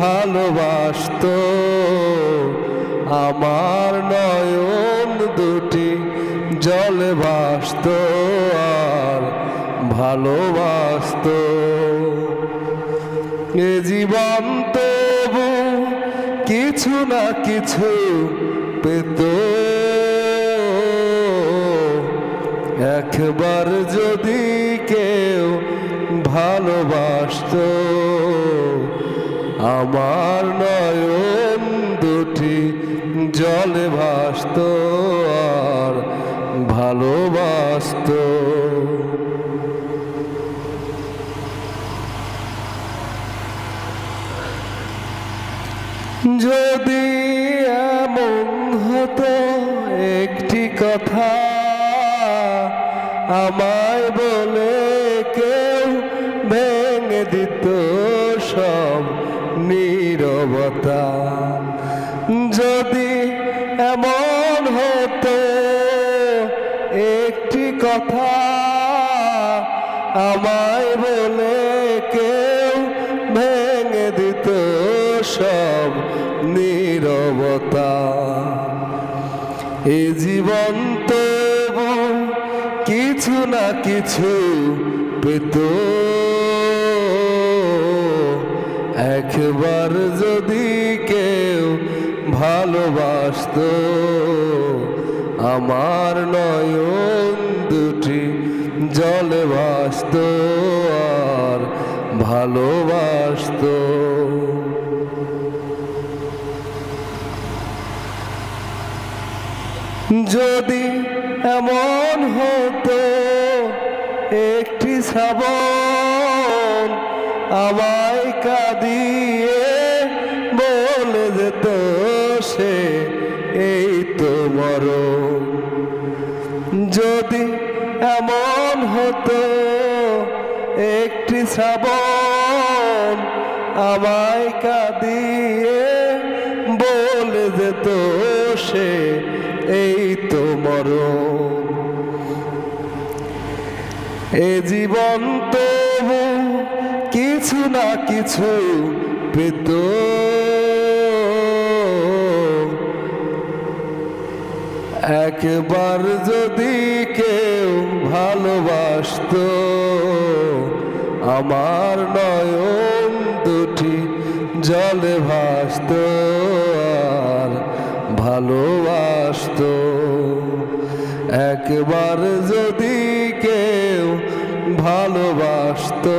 ভালোবাসতো। আমার নয়ন দুটি জলে ভাসত আর ভালোবাসতো। এ জীবন তবু কিছু না কিছু পেত। একবার যদি কেউ ভালোবাসত আমার নয়ন দুটি জলে ভাসত আর ভালোবাসত। যদি এমন হতো একটি কথা, আমায় বলে কেউ ভেঙে দিত। নীরবতা। যদি এমন হতো, একটি কথা আমায় বলে কেউ ভেঙে দিত সব নীরবতা। এ জীবন তবু কিছু না কিছু পেত। একবার যদি কেউ ভালোবাসত, আমার নয়ন দুটি জলে ভাসত আর ভালোবাসত। যদি এমন হতো, একটি শ্রাবণ আমায় কাঁদিয়ে বলে যেত সে, এই তো যদি এমন হতো, একটি শ্রাবণ আমায় কাঁদিয়ে বলে যেত সে, এই তো এ জীবন তবু কিছু না কিছু পেত। একবার যদি কেউ ভালোবাসত, আমার নয়ন দুটি জলে ভাসত আর ভালোবাসত। একবার যদি কেউ ভালোবাসতো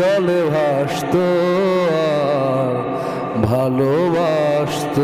জলে ভাসত ভালোবাসত।